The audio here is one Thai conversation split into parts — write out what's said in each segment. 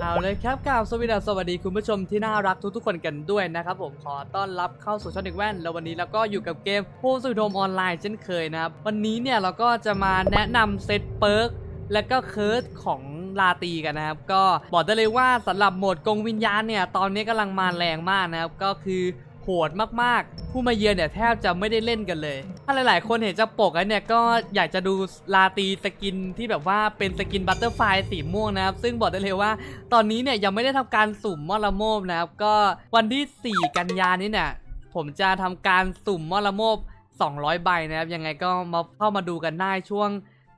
เอาเลยครับกล่าวสวัสดีสวัสดีคุณผู้ชมที่น่ารักทุกๆคนกันด้วยนะครับผมขอต้อนรับเข้าสู่ช่องเด็กแว่น แล้ววันนี้เราก็อยู่กับเกมโฮสุดโดมออนไลน์เช่นเคยนะครับ วันนี้เนี่ยเราก็จะมาแนะนำเซตเปิร์กและก็เคิร์สของลาตีกันนะครับ ก็บอกได้เลยว่าสำหรับโหมดกงวิญญาณเนี่ย ตอนนี้กำลังมาแรงมากนะครับ ก็คือ โหดมากๆ ผู้มาเยือนเนี่ยแทบจะไม่ได้เล่นกันเลย ถ้าหลายๆ คนเห็นจะปกแล้วเนี่ยก็อยากจะดูลาตีสกินที่แบบว่าเป็นสกินบัตเตอร์ไฟสีม่วงนะครับ ซึ่งบอกได้เลยว่า ตอนนี้เนี่ยยังไม่ได้ทำการสุ่มมอลโมบนะครับ ก็วันที่ 4 กันยานี้เนี่ยผมจะทำการสุ่มมอลโมบ200 ใบนะครับ ยังไงก็มาเข้ามาดูกันได้ช่วง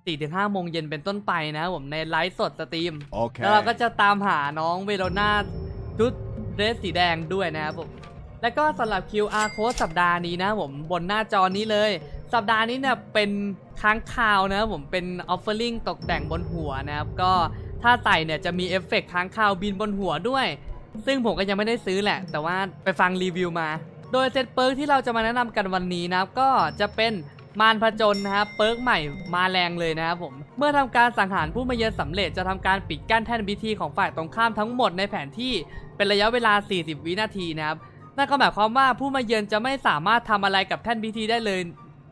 4-5โมงเย็นเป็นต้นไปนะครับผมในไลฟ์สดสตรีม Okay. แล้วเราก็จะตามหาน้องเวโรนาชุดเดรสสีแดงด้วยนะครับผม แล้วก็สำหรับ QR code สัปดาห์นี้นะผมบนหน้าจอนี้เลย สัปดาห์นี้เนี่ยเป็นค้างคาวนะผมเป็น offering ตกแต่งบนหัวนะครับ ก็ถ้าใส่เนี่ยจะมีเอฟเฟกต์ค้างคาวบินบนหัวด้วย ซึ่งผมก็ยังไม่ได้ซื้อแหละ แต่ว่าไปฟังรีวิวมา โดยเซตเปิร์กที่เราจะมาแนะนำกันวันนี้นะครับ ก็จะเป็นมารผจญนะครับเปิร์กใหม่มาแรงเลยนะครับผม เมื่อทำการสังหารผู้มาเยือนสำเร็จจะทำการปิดกั้นแท่นพิธีของฝ่ายตรงข้ามทั้งหมดในแผนที่เป็นระยะเวลา 40 วินาทีนะครับ นั่นก็หมายความว่าผู้มาเยือนจะไม่สามารถทำอะไรกับแท่นพิธีได้เลย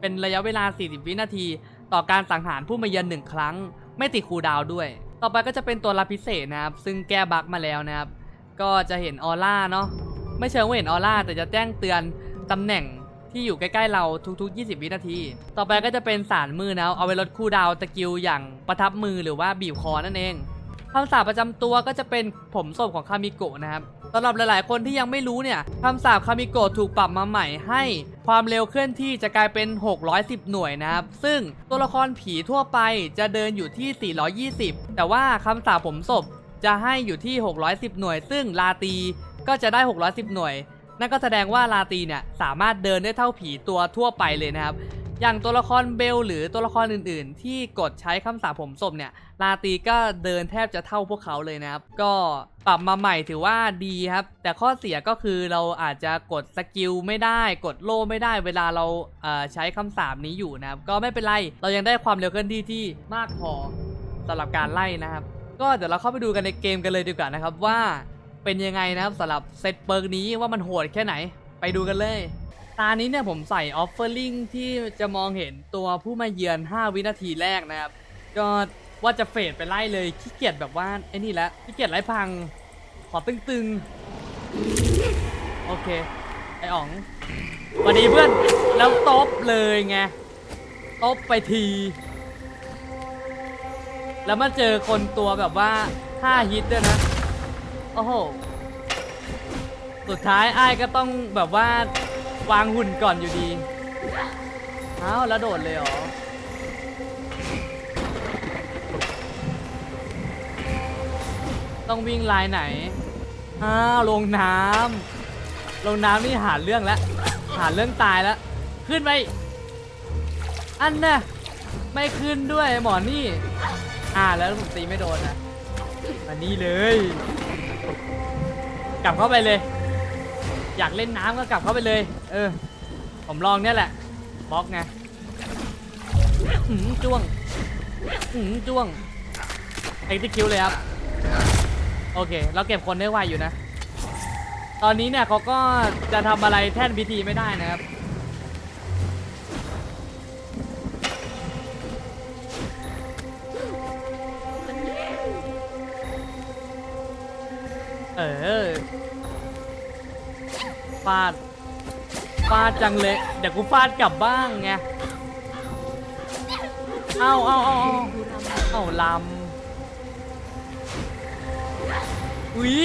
เป็นระยะเวลา 40 วินาที ต่อการสังหารผู้มาเยือนหนึ่งครั้ง ไม่ติดคูดาวด้วย ต่อไปก็จะเป็นตัวรับพิเศษนะครับ ซึ่งแก้บั๊กมาแล้วนะครับ ก็จะเห็นออร่าเนาะไม่เชิงว่าเห็นออร่าแต่จะแจ้งเตือนตำแหน่งที่อยู่ใกล้ๆเราทุกๆ 20 วินาที ต่อไปก็จะเป็นสารมือนะเอาไว้ลดคูดาวน์สกิลอย่างประทับมือหรือว่าบีบคอนั่นเอง คำสาปประจำตัวก็จะเป็นผมศพของคามิโกะนะครับสำหรับหลายๆ คนที่ยังไม่รู้เนี่ยคำสาปคามิโกะถูกปรับมาใหม่ให้ความเร็วเคลื่อนที่จะกลายเป็น 610 หน่วยนะครับ ซึ่งตัวละครผีทั่วไปจะเดินอยู่ที่ 420 แต่ว่าคำสาปผมศพจะให้อยู่ที่ 610 หน่วย ซึ่งลาตีก็จะได้ 610 หน่วย นั่นก็แสดงว่าลาตีเนี่ยสามารถเดินได้เท่าผีตัวทั่วไปเลยนะครับ อย่างตัวละครเบลหรือตัวละครอื่นๆ ที่กดใช้คำสาปผมศพเนี่ยลาตีก็เดินแทบจะเท่าพวกเขาเลยนะครับ ก็ปรับมาใหม่ถือว่าดีครับ แต่ข้อเสียก็คือเราอาจจะกดสกิลไม่ได้ กดโล่ไม่ได้เวลาเราใช้คำสาปนี้อยู่นะครับ ก็ไม่เป็นไร เรายังได้ความเร็วเคลื่อนที่ที่มากพอสำหรับการไล่นะครับ ก็เดี๋ยวเราเข้าไปดูกันในเกมกันเลยดีกว่านะครับว่าเป็นยังไงนะครับสำหรับเซตเปิร์กนี้ว่ามันโหดแค่ไหน ไปดูกันเลย ตานี้เนี่ยผมใส่ออฟเฟอร์ลิงที่จะมองเห็นตัวผู้มาเยือน 5 วินาทีแรกนะครับ ก็ว่าจะเฟดไปไล่เลยขี้เกียจแบบว่าไอ้นี่แหละขี้เกียจไล่พัง ขอตึงๆ โอเค ไออ๋องสวัสดีเพื่อน แล้วตบเลยไงตบไปที แล้วมาเจอคนตัวแบบว่า 5 ฮิตด้วยนะ โอ้โห สุดท้ายไอ้ก็ต้องแบบว่า วางหุ่นก่อนอยู่ดีเอ้าแล้วโดดเลยเหรอ ต้องวิ่งลายไหนอ้าวลงน้ำลงน้ำนี่หาเรื่องแล้วหาเรื่องตายแล้ว ขึ้นไป อันน่ะไม่ขึ้นด้วยหมอนี่ อ่าแล้วผมตีไม่โดนนะมานี่เลย กลับเข้าไปเลย อยากเล่นน้ำก็กลับเข้าไปเลย เออ ผมลองเนี่ยแหละบล็อกไงหืมจ้วงหืมจ้วงเอ็กซ์คิวเลยครับ โอเค เราเก็บคนได้ไวอยู่นะ ตอนนี้เนี่ยเขาก็จะทำอะไรแท่นพิธีไม่ได้นะครับเออ ฟาด ฟาดจังเลย เดี๋ยวกูฟาดกลับบ้างไง เอาเอาเอาเอาลำ อุ้ย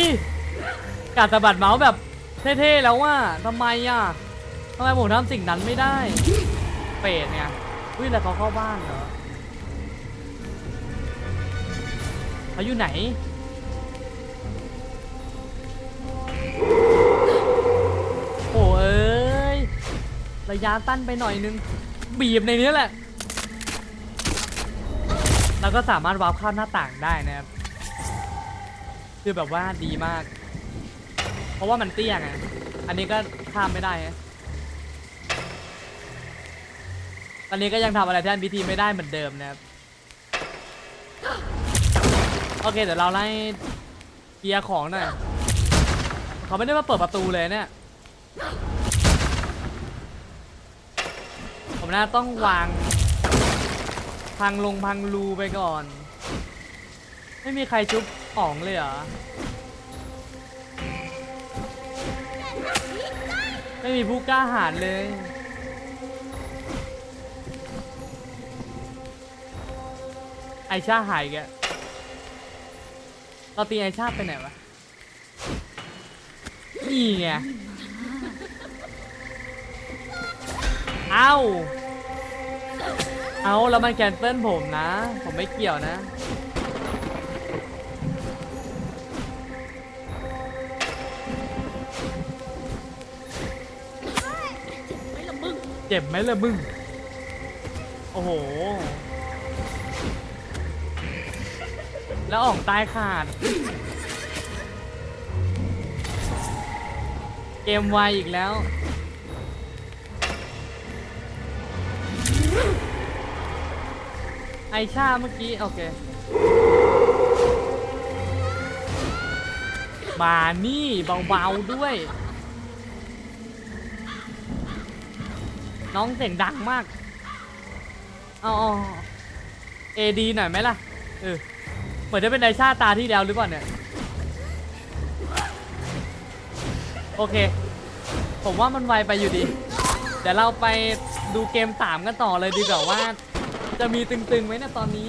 กาดสะบัดเมาส์แบบเท่ๆแล้วว่าทำไมอะทำไมผมทำสิ่งนั้นไม่ได้ เป็ดเนี่ยอุ้ยแล้วเขาเข้าบ้านเหรอเขาอยู่ไหน ระยะตั้นไปหน่อยนึง บีบในนี้แหละเราก็สามารถวาร์ปเข้าหน้าต่างได้นะครับคือแบบว่าดีมาก เพราะว่ามันเตี้ยไงอันนี้ก็ข้ามไม่ได้ฮะตอนนี้ก็ยังทำอะไรแทนพิธีไม่ได้เหมือนเดิมนะครับ โอเคเดี๋ยวเราไล่เคลียร์ของหน่อยเขาไม่ได้มาเปิดประตูเลยเนี่ย ผมน่าต้องวาง พังลงพังรูไปก่อน ไม่มีใครจุ๊บอ๋องเลยเหรอ ไม่มีผู้กล้าหาญเลย ไอชาหายแกเราตีไอชาไปไหนวะ นี่ไง เอ้า เอาแล้วมันแคนเซิลผมนะ ผมไม่เกี่ยวนะไม่ละมึงเจ็บไหมล่ะมึง โอ้โห แล้วอองตายขาด เกมไวอีกแล้ว ไอชาเมื่อกี้ โอเค มานี่เบาๆด้วย น้องเสียงดังมากเอาเอดีหน่อยไหมล่ะ เออ เหมือนจะเป็นไดชาตาที่แล้วหรือเปล่าเนี่ย โอเค ผมว่ามันไวไปอยู่ดี เดี๋ยวเราไปดูเกมสามกันต่อเลยดีกว่าว่า จะมีตึงๆไหมเนี่ยตอนนี้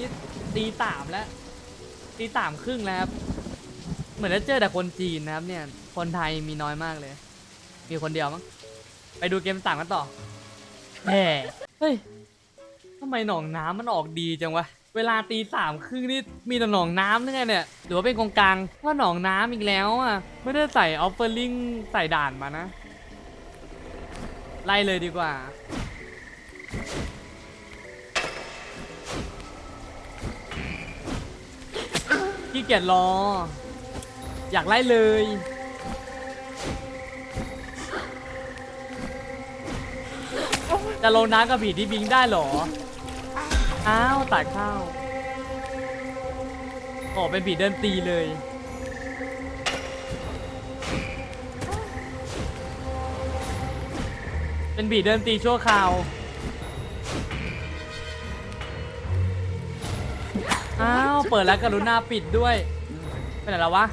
ตีสามแล้วตีสามครึ่งแล้วครับเหมือนจะเจอแต่คนจีนนะครับเนี่ย คนไทยมีน้อยมากเลย มีคนเดียวมั้งไปดูเกมสามกันต่อแหมเฮ้ยทำไมหนองน้ำมันออกดีจังวะเวลาตีสามครึ่งนี่มีแต่หนองน้ำหรือไงเนี่ยหรือว่าเป็นกองกลางว่าหนองน้ำอีกแล้วอะไม่ได้ใส่ออฟเฟอร์ลิงใส่ด่านมานะไล่เลยดีกว่า ขี้เกียจรอ อยากไล่เลย จะลงน้ำกับผีที่บิงได้เหรอ อ้าวตัดข้าวโอ้เป็นผีเดินตีเลย เป็นผีเดินตีชั่วคราว อ้าว เปิดแล้วกรุณาปิดด้วยไปไหนแล้ววะ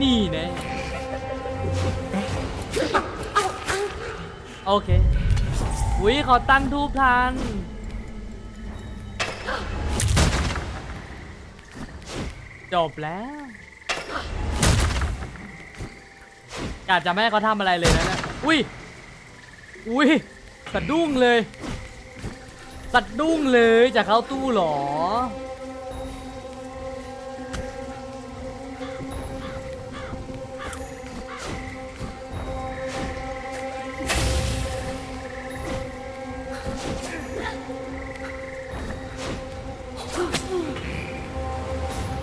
นี่แน่โอเค อุ้ยเขาตั้งทูบทัน จบแล้วกากจะไม่ให้เขาทำอะไรเลยนะเนี่ยอุ้ย อุ้ยสะดุ้งเลยสะดุ้งเลยจะเข้าตู้หรอ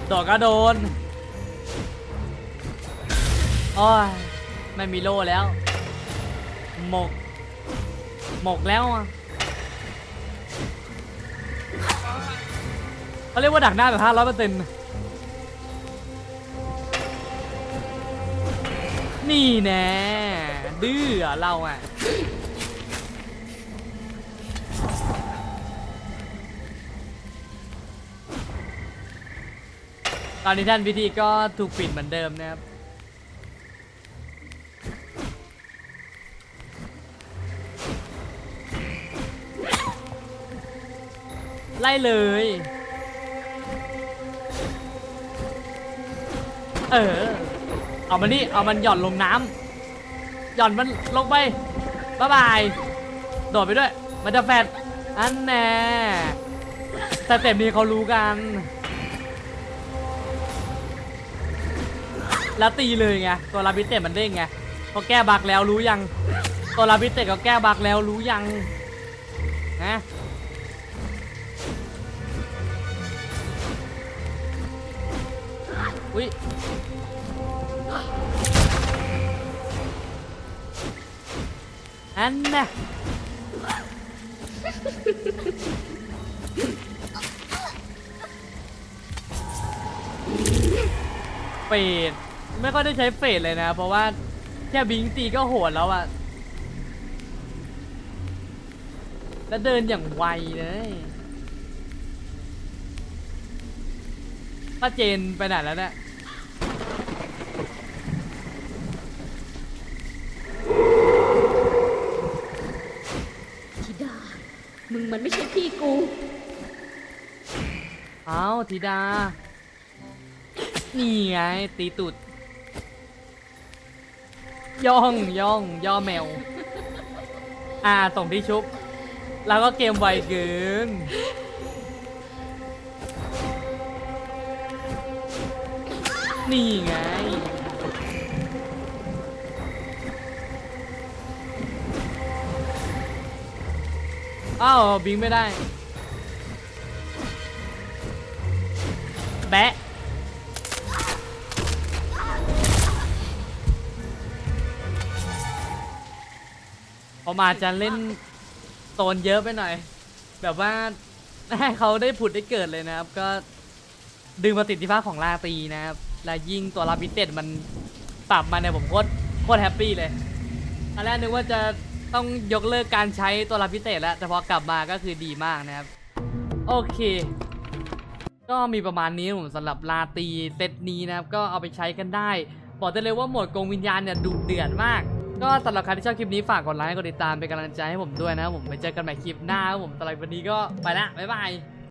โดดก็โดนโอ้ยไม่มีโล่แล้ว หมก หมกแล้วอะเขาเรียกว่าดักหน้าแบบห้าร้อยเปอร์เซ็นต์นี่แน่ดื้อเราอะตอนนี้ท่านพิธีก็ถูกปิดเหมือนเดิมนะครับ ไล่เลย เออ เอามันนี่ เอามันหย่อนลงน้ำหย่อนมันลงไปบ๊ายบาย โดดไปด้วย มันจะแฟดอันแน่แต่เต็มนี้เขารู้กัน แล้วตีเลยไง ตัวลาบิเตมันเด้งไงพอแก้บักแล้วรู้ยัง ตัวลาบิเตก็แก้บักแล้วรู้ยัง นะ อุ้ยอันน่ะเฟดไม่ค่อยได้ใช้เฟดเลยนะ เพราะว่าแค่บิงตีก็โหดแล้วอะแล้วเดินอย่างไวเลยป้าเจนไปไหนแล้วเนี่ย มันไม่ใช่พี่กู เอาธิดา นี่ไงตีตุด ย่องย่องย่อแมว อ่าส่งที่ชุบ แล้วก็เกมไวเกิน นี่ไง อ้าวบิงไม่ได้ แบะผมอาจจะเล่นโซนเยอะไปหน่อย แบบว่าให้เขาได้ผุดได้เกิดเลยนะครับ ก็ดึงประสิทธิภาของลาตีนะครับ และยิ่งตัวรับพิเศษมันปรับมาเนี่ยผมโคตรโคตรแฮปปี้เลยตอนแรกนึกว่าจะ ต้องยกเลิกการใช้ตัวรับพิเศษแล้ว แต่พอกลับมาก็คือดีมากนะครับ โอเค ก็มีประมาณนี้ผมสำหรับลาตีเซตนี้นะครับ ก็เอาไปใช้กันได้ บอกได้เลยว่าโหมดกงวิญญาณเนี่ยดุเดือดมาก ก็สำหรับใครที่ชอบคลิปนี้ฝากกดไลค์กดติดตามเป็นกำลังใจให้ผมด้วยนะครับผมไปเจอกันใหม่คลิปหน้าครับผมสำหรับวันนี้ก็ไปละบ๊ายบาย